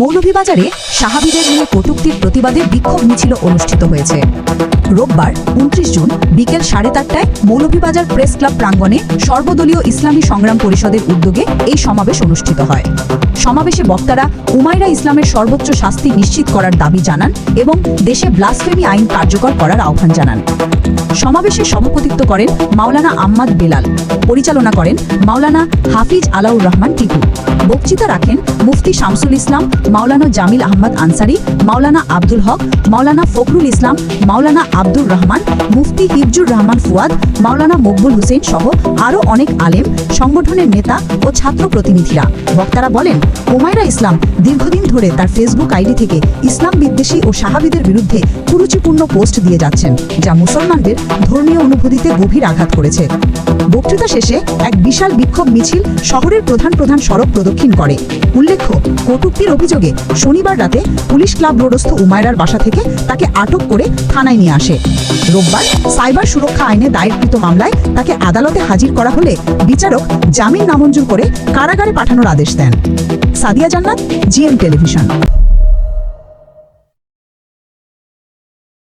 মৌলভীবাজারে সাহাবিদের নিয়ে কটুক্তির প্রতিবাদে বিক্ষোভ মিছিল অনুষ্ঠিত হয়েছে। রোববার, উনত্রিশ জুন, বিকেল সাড়ে চারটায় মৌলভীবাজার প্রেস ক্লাব প্রাঙ্গণে সর্বদলীয় ইসলামী সংগ্রাম পরিষদের উদ্যোগে এই সমাবেশ অনুষ্ঠিত হয়। সমাবেশে বক্তারা উমাইরা ইসলামের সর্বোচ্চ শাস্তি নিশ্চিত করার দাবি জানান এবং দেশে ব্লাসফেমি আইন কার্যকর করার আহ্বান জানান। সমাবেশে সভাপতিত্ব করেন মাওলানা আম্মাদ বেলাল, পরিচালনা করেন মাওলানা হাফিজ আলাউর রহমান টিপু। বক্তৃতা রাখেন মুফতি শামসুল ইসলাম, মাওলানা জামিল আহমদ আনসারি, মাওলানা আব্দুল হক, মাওলানা ফখরুল ইসলাম, মাওলানা আব্দুর রহমান, মুফতি হিফজুর রহমান ফুয়াদ, মাওলানা মকবুল হুসেন সহ আরও অনেক আলেম, সংগঠনের নেতা ও ছাত্র প্রতিনিধিরা। বক্তারা বলেন, ওমায়রা ইসলাম দীর্ঘদিন ধরে তার ফেসবুক আইডি থেকে ইসলাম বিদ্বেষী ও সাহাবিদের বিরুদ্ধে কুরুচিপূর্ণ পোস্ট দিয়ে যাচ্ছেন, যা মুসলমানদের ধর্মীয় অনুভূতিতে গভীর আঘাত করেছে। বক্তৃতা শেষে এক বিশাল বিক্ষোভ মিছিল শহরের প্রধান প্রধান সড়ক প্রদক্ষিণ করে। উল্লেখ্য, কটূক্তির অভিযোগে শনিবার রাতে পুলিশ ক্লাব রোডস্থ উমায়রার বাসা থেকে তাকে আটক করে থানায় নিয়ে আসে। রোববার সাইবার সুরক্ষা আইনে দায়েরকৃত মামলায় তাকে আদালতে হাজির করা হলে বিচারক জামিন নামঞ্জুর করে কারাগারে পাঠানোর আদেশ দেন। সাদিয়া জান্নাত, জিএম টেলিভিশন।